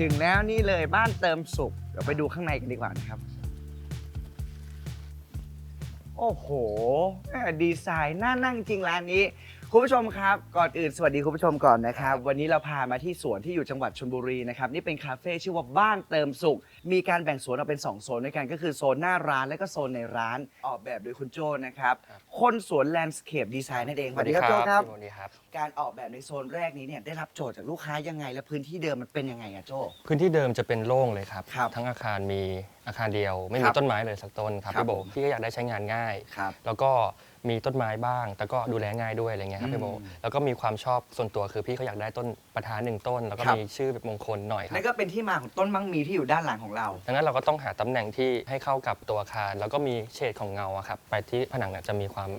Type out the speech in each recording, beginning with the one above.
ถึงแล้วนี่เลยบ้านเติมสุข เดี๋ยวไปดูข้างในกันดีกว่านะครับ โอ้โห ดีไซน์น่านั่งจริงร้านนี้ คุณผู้ชมครับก่อนอื่นสวัสดีคุณผู้ชมก่อนนะครับ วันนี้เราพามาที่สวนที่อยู่จังหวัดชลบุรีนะครับนี่เป็นคาเฟ่ชื่อว่าบ้านเติมสุข มีการแบ่งสวนออกเป็น2โซนด้วยกันก็คือโซนหน้าร้านและก็โซนในร้านออกแบบโดยคุณโจนะครับครับคนสวนแลนด์สเคปดีไซน์นั่นเองสวัสดีครับโจครับสวัสดีครับ การออกแบบในโซนแรกนี้เนี่ยได้รับโจทย์จากลูกค้ายังไง และพื้นที่เดิมมันเป็นยังไงอะโจ พื้นที่เดิมจะเป็นโล่งเลยครับ ครับทั้งอาคารมีอาคารเดียว ไม่คมีรับต้นไม้เลยสักต้นครับครับพี่โบผม พี่ก็อยากได้ใช้งานง่าย ครับ แล้วก็ มีต้นไม้บ้าง แต่ก็ดูแลง่ายด้วยอะไรเงี้ยครับพี่โบอืมแล้วก็มีความชอบส่วนตัวคือพี่เขาอยากได้ต้นประธานหนึ่งต้น แล้วก็ครับ มีชื่อแบบมงคลหน่อยครันั่บนก็เป็นที่มาของต้นมังมีที่อยู่ด้านหลังของเรา ดังนั้นเราก็ต้องหาตำแหน่งที่ให้เข้ากับตัวอาคาร แล้วก็มีเฉดของเงาอะครับ ไปที่ผนังเนี่ยจะมีความ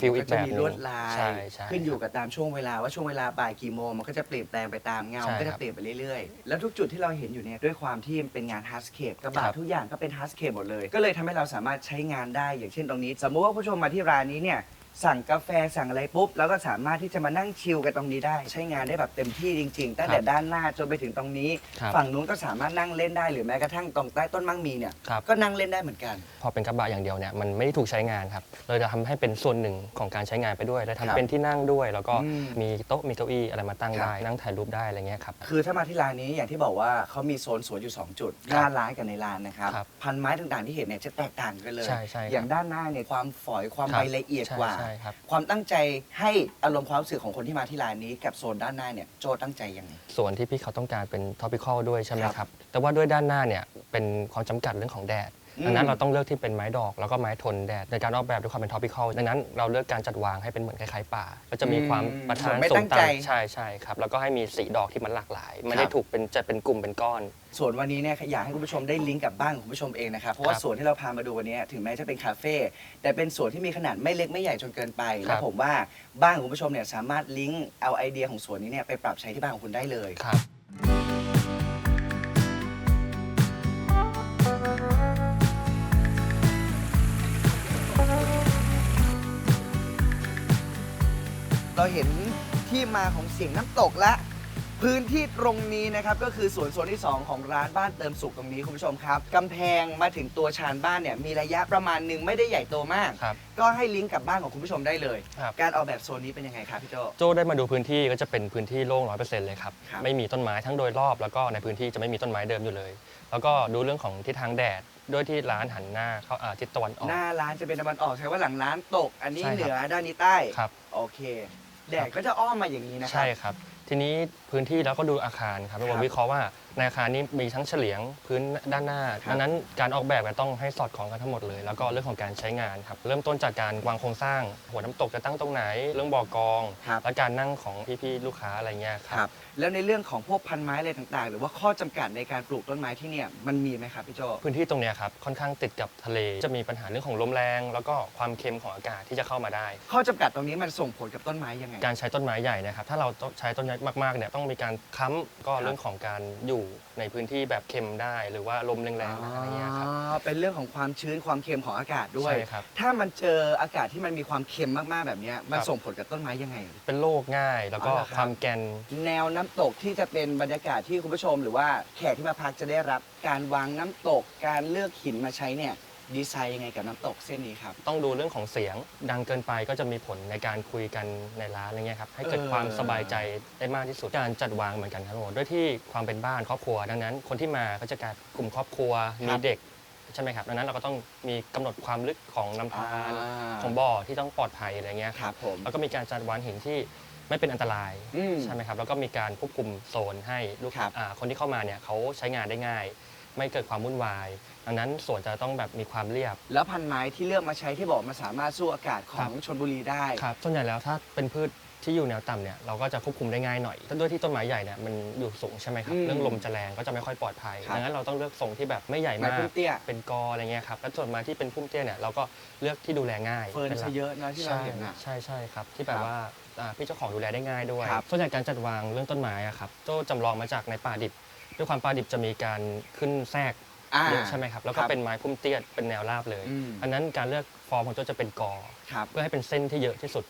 ฟิลอีกจะแบบมีหนึลงวดลาย ใช่ใช่ ขึ้นอยู่กับตามช่วงเวลาว่าช่วงเวลาบ่ายกี่โมงมันก็จะเปลี่ยนแปลงไปตามเงาใช่มันก็คจะรับเปลี่ยนไปเรื่อยๆ แล้วทุกจุดที่เราเห็นอยู่เนี่ยด้วยความที่มันเป็นงานฮาร์ดสเคปกระบะครับทุกอย่างก็เป็นฮาร์ดสเคปหมดเลย ก็เลยทำให้เราสามารถใช้งานได้อย่างเช่นตรงนี้ สมมุติว่าผู้ชมมาที่ร้านนี้เนี่ย สั่งกาแฟสั่งอะไรปุ๊บแล้วก็สามารถที่จะมานั่งชิลกันตรงนี้ได้ ใช้งานได้แบบเต็มที่จริงๆตั้งแต่ด้านหน้าจนไปถึงตรงนี้ ครับฝั่งนู้นก็สามารถนั่งเล่นได้หรือแม้กระทั่งตรงใต้ต้นมังมีเนี่ยครับ ก็นั่งเล่นได้เหมือนกัน พอเป็นกระบะอย่างเดียวเนี่ยมันไม่ได้ถูกใช้งานครับเลยจะทำให้เป็นส่วนหนึ่งของการใช้งานไปด้วยเลยครับทำเป็นที่นั่งด้วย แล้วก็อืมมีโต๊ะมีเก้าอี้อะไรมาตั้งครับ ได้นั่งถ่ายรูปได้อะไรเงี้ยครับ คือถ้ามาที่ร้านนี้อย่างที่บอกว่าเขามีโซนสวนอยู่ 2 จุดครับหน้าร้านกับในร้านนะครับครับพันไม้ต่างๆที่เห็นเนี่ยจะแตกต่างกันเลย ใช่ใช่ครับอย่างด้านหน้าเนี่ยความฝอยความครัใบบละเอียดใช่กว่า ใช่ครับ ความตั้งใจให้อารมณ์ความรู้สึกของคนที่มาที่ร้านนี้กับโซนด้านหน้าเนี่ยโจตั้งใจยังไง ส่วนที่พี่เขาต้องการเป็นท็อปิคอลด้วยใช่ไหมครับครับแต่ว่าด้วยด้านหน้าเนี่ยเป็นความจำกัดเรื่องของแดดอืม ดังนั้นเราต้องเลือกที่เป็นไม้ดอกแล้วก็ไม้ทนแดดในการออกแบบด้วยความเป็นท็อปิคอลดังนั้นเราเลือกการจัดวางให้เป็นเหมือนคล้ายๆป่าก็จะมีความประทานไม่สูตั้งงใจ ต่ำใช่ใช่ครับแล้วก็ให้มีสีดอกที่มันหลากหลาย ไม่ได้ครับถูกเป็นจะเป็นกลุ่มเป็นก้อน ส่วนวันนี้เนี่ยอยากให้คุณผู้ชมได้ลิงก์กับบ้านของคุณผู้ชมเองนะครับ เพราะว่าครับสวนที่เราพามาดูวันนี้ถึงแม้จะเป็นคาเฟ่แต่เป็นสวนที่มีขนาดไม่เล็กไม่ใหญ่จนเกินไปครัและบผมว่าบ้านของคุณผู้ชมเนี่ยสามารถลิงก์เอาไอเดียของสวนนี้เนี่ยไปปรับใช้ที่บ้านของคุณได้เลย ครับ เราเห็นที่มาของเสียงน้ำตกและพื้นที่ตรงนี้นะครับก็คือสวนโซนที่ 2 ของร้านบ้านเติมสุขตรงนี้คุณผู้ชมครับกำแพงมาถึงตัวชานบ้านเนี่ยมีระยะประมาณหนึ่งไม่ได้ใหญ่โตมาก ครับ ก็ให้ลิงก์กับบ้านของคุณผู้ชมได้เลย ครับ การออกแบบโซนนี้เป็นยังไงครับพี่โจ โจได้มาดูพื้นที่ก็จะเป็นพื้นที่โล่งร้อยเปอร์เซ็นต์เลยครับ ครับ ไม่มีต้นไม้ทั้งโดยรอบแล้วก็ในพื้นที่จะไม่มีต้นไม้เดิมอยู่เลย แล้วก็ดูเรื่องของทิศทางแดดด้วยที่ร้านหันหน้าเข้าอ่าทิศตะวันออก หน้าร้านจะเป็นตะวันออกใช้ว่าหลังร้านตก อันนี้ใช่ครับ เหนือด้านนี้ใต้ ครับ โอเค แดดก็จะอ้อมมาอย่างนี้นะครัใช่ครับ ทีนี้พื้นที่แล้วก็ดูอาคารครับครับเราวิเคราะห์ว่าในอาคารนี้มีทั้งเฉลียงพื้นด้านหน้าครับดังนั้นการออกแบบก็ต้องให้สอดคล้องกันทั้งหมดเลย แล้วก็เรื่องของการใช้งานครับเริ่มต้นจากการวางโครงสร้าง หัวน้ำตกจะตั้งตรงไหน เรื่องบ่อกอง ครับ และการนั่งของพี่ๆลูกค้าอะไรเงี้ยคครัรับ บ แล้วในเรื่องของพวกพันไม้อะไรต่าง ๆ หรือว่าข้อจำกัดในการปลูกต้นไม้ที่เนี่ยมันมีไหมครับพี่โจ พื้นที่ตรงเนี้ยครับค่อนข้างติดกับทะเล จะมีปัญหาเรื่องของลมแรง แล้วก็ความเค็มของอากาศที่จะเข้ามาได้ ข้อจำกัดตรงนี้มันส่งผลกับต้นไม้ยังไง การใช้ต้นไม้ใหญ่นะครับ ถ้าเราต้องใช้ต้นไม้มากๆเนี่ยต้องมีการค้ำก็ครับเรื่องของการอยู่ในพื้นที่แบบเค็มได้หรือว่าลมแรงๆอะไรเงี้ยครับอ๋อเป็นเรื่องของความชื้นความเค็มของอากาศด้วย ใช่ครับ ถ้ามันเจออากาศที่มันมีความเค็มมากๆแบบเนี้ยมันครับ ส่งผลกับต้นไม้ยังไง เป็นโรคง่ายแล้วก็อ๋อเหรอครับ ความแกน แนวน้ำตกที่จะเป็นบรรยากาศที่คุณผู้ชม หรือว่าแขกที่มาพักจะได้รับ การวางน้ำตก การเลือกหินมาใช้เนี่ย ดีไซน์ยังไงกับน้ำตกเส้นนี้ครับ ต้องดูเรื่องของเสียงดังเกินไปก็จะมีผลในการคุยกันในร้านอะไรเงี้ยครับให้เกิดเออ ความสบายใจได้มากที่สุดการจัดวางเหมือนกันครับผมด้วยที่ความเป็นบ้านครอบครัวดังนั้น คนที่มาก็จะกลายกลุ่มครอบครัวมีเด็กใช่ไหมครับดังนั้นเราก็ต้องมีกำหนดความลึกของลำธารของบ่อที่ต้องปลอดภัยอะไรเงี้ยคครับรับผม แล้วก็มีการจัดวางหินที่ไม่เป็นอันตรายอืมใช่ไหมครับแล้วก็มีการควบคุมโซนให้ลูกครับ อ่าคนที่เข้ามาเนี่ยเขาใช้งานได้ง่าย ไม่เกิดความวุ่นวาย ดังนั้นสวนจะต้องแบบมีความเรียบ แล้วพันไม้ที่เลือกมาใช้ที่บอกมันสามารถสู้อากาศขครัองบชนบุรีได้ ครับส่วนใหญ่แล้วถ้าเป็นพืชที่อยู่แนวต่ำเนี่ยเราก็จะควบคุมได้ง่ายหน่อยแต่ด้วยที่ต้นไม้ใหญ่เนี่ยมันอยู่สูงใช่ไหมครับ อืมเรื่องลมจะแรงก็จะไม่ค่อยปลอดภัยครับดังนั้นเราต้องเลือกทรงที่แบบไม่ใหญ่ไม้มากพุ่มเตี้ยเป็นกออะไรเงี้ยครับแล้วส่วนไม้ที่เป็นพุ่มเตี้ยเนี่ยเราก็เลือกที่ดูแลง่ายเฟิร์นป็หลัซะกเยอะนะที่เราใช่เห็นนะ ใช่ใช่ครับ ที่แบครับบว่าอ่าพี่เจ้าของดูแลได้ง่ายด้วยครับส่วนใหญ่การจัดวางเรื่องต้นไม้อะครับโจ้จำลองมาจากในป่าดิบ ด้วยความป่าดิบจะมีการขึ้นแทรกอ่า เยอะใช่ไหมครับแล้วก็ครับเป็นไม้พุ่มเตี้ยเป็นแนวราบเลยอืม อันนั้นการเลือกฟอร์มของโจ้จะเป็นกอ ครับ เพื่อให้เป็นเส้นที่เยอะที่สุด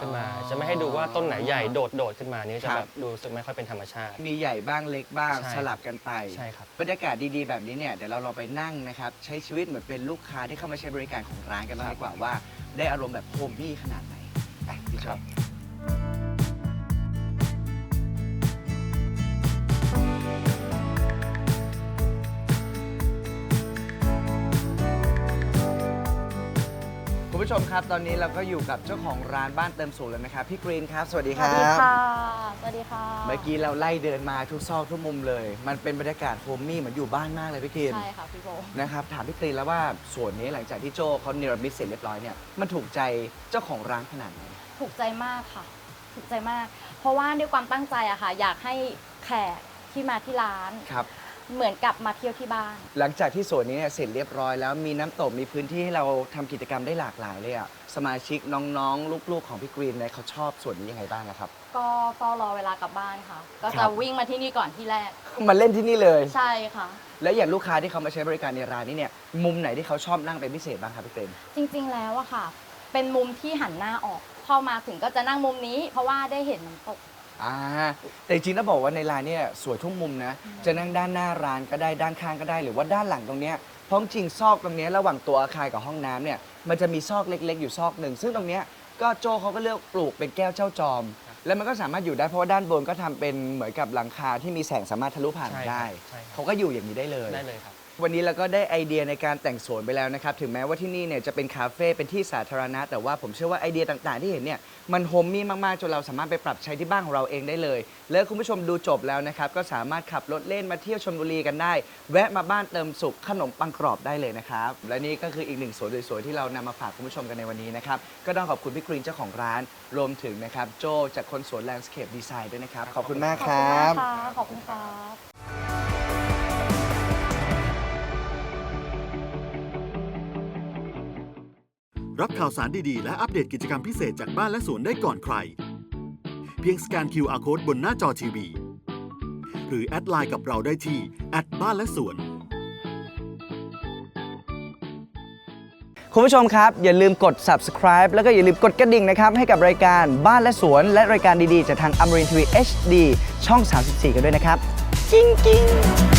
ขึ้นมา อ๋อจะไม่ให้ดูว่าต้นไหนใหญ่โดดโดดๆขึ้นมานี่จะครับแบบดูรู้สึกไม่ค่อยเป็นธรรมชาติ มีใหญ่บ้างเล็กบ้างใช่ สลับกันไป ใช่ครับ บรรยากาศดีๆ แบบนี้เนี่ยเดี๋ยวเราลองไปนั่งนะครับ ใช้ชีวิตเหมือนเป็นลูกค้าที่เข้ามาใช้บริการของร้านกันบ้างดีกว่าว่า ได้อารมณ์แบบโฮมมี่ขนาดไหนไปพี่ชครัอบบ ผู้ชมครับ ตอนนี้เราก็อยู่กับเจ้าของร้านบ้านเติมสูตรแล้วนะครับ พี่กรีนครับ สวัสดีสควัรัสดีบ ค่ะ สวัสดีค่ะเมื่อกี้เราไล่เดินมาทุกซอกทุกมุมเลย มันเป็นบรรยากาศโฮมมี่เหมือนอยู่บ้านมากเลยพี่กรีนใช่ค่ะพี่โบ นะครับ ถามพี่กรีนแล้วว่าส่วนนี้หลังจากที่โจเขาเนรมิตเสร็จเรียบร้อยเนี่ย มันถูกใจเจ้าของร้านขนาดไหน ถูกใจมากค่ะ ถูกใจมาก เพราะว่าด้วยความตั้งใจอะค่ะ อยากให้แขกที่มาที่ร้าน ครับ เหมือนกับมาเที่ยวที่บ้าน หลังจากที่ส่วนนี้เนี่ยเสร็จเรียบร้อยแล้วมีน้ำตกมีพื้นที่ให้เราทำกิจกรรมได้หลากหลายเลยอะสมาชิกน้องๆ ลูกๆของพี่กรีนเนี่ยเขาชอบส่วนนี้ยังไงบ้างอะครับ ก็เฝ้ารอเวลากลับบ้านค่ะ ก็ครัจะบ วิ่งมาที่นี่ก่อนที่แรก มาเล่นที่นี่เลย ใช่ค่ะ แล้วอย่างลูกค้าที่เขามาใช้บริการในร้านนี้เนี่ยมุมไหนที่เขาชอบนั่งเป็นพิเศษบ้างครับพี่กรีนจริงๆแล้วอะค่ะ เป็นมุมที่หันหน้าออกเข้ามาถึงก็จะนั่งมุมนี้ เพราะว่าได้เห็นน้ำตก อ่าแต่จริงๆต้องบอกว่าในร้านเนี่ยสวยทุกมุมนะ จะนั่งด้านหน้าร้านก็ได้ด้านข้างก็ได้ หรือว่าด้านหลังตรงเนี้ยเพราะจริงๆซอกตรงเนี้ยระหว่างตัวอาคารกับห้องน้ำเนี่ยมันจะมีซอกเล็ก ๆ อยู่ซอกหนึ่ง ซึ่งตรงเนี้ยก็โจเขาก็เลือกปลูกเป็นแก้วเจ้าจอม แล้วมันก็สามารถอยู่ได้เพราะว่าด้านบนก็ทำเป็นเหมือนกับหลังคาที่มีแสงสามารถทะลุผ่านใช่ครับได้ใช่ครับ เขาก็อยู่อย่างนี้ได้เลย ได้เลยครับ วันนี้เราก็ได้ไอเดียในการแต่งสวนไปแล้วนะครับ ถึงแม้ว่าที่นี่เนี่ยจะเป็นคาเฟ่เป็นที่สาธารณะ แต่ว่าผมเชื่อว่าไอเดียต่างๆ ที่เห็นเนี่ยมันโฮมมี่มากๆ จนเราสามารถไปปรับใช้ที่บ้านของเราเองได้เลย แล้วคุณผู้ชมดูจบแล้วนะครับ ก็สามารถขับรถเล่นมาเที่ยวชลบุรีกันได้ แวะมาบ้านเติมสุขขนมปังกรอบได้เลยนะครับ และนี่ก็คืออีกหนึ่งสวนสวยๆที่เรานำมาฝากคุณผู้ชมกันในวันนี้นะครับก็ต้องขอบคุณพี่กรีนเจ้าของร้าน รวมถึงนะครับโจจากคนสวนแลนด์สเคปดีไซน์ด้วยนะครับขอบคุณมากขอบคุณรับค่ะขอบคุณครับ รับข่าวสารดีๆ และอัปเดตกิจกรรมพิเศษจากบ้านและสวนได้ก่อนใคร เพียงสแกน QR Code บนหน้าจอทีวี หรือแอดไลน์กับเราได้ที่แอดบ้านและสวน คุณผู้ชมครับ อย่าลืมกด subscribe แล้วก็อย่าลืมกดกระดิ่งนะครับ ให้กับรายการบ้านและสวน และรายการดีๆ จากทางอมรินทีวี HD ช่อง 34 กันด้วยนะครับ จริงๆ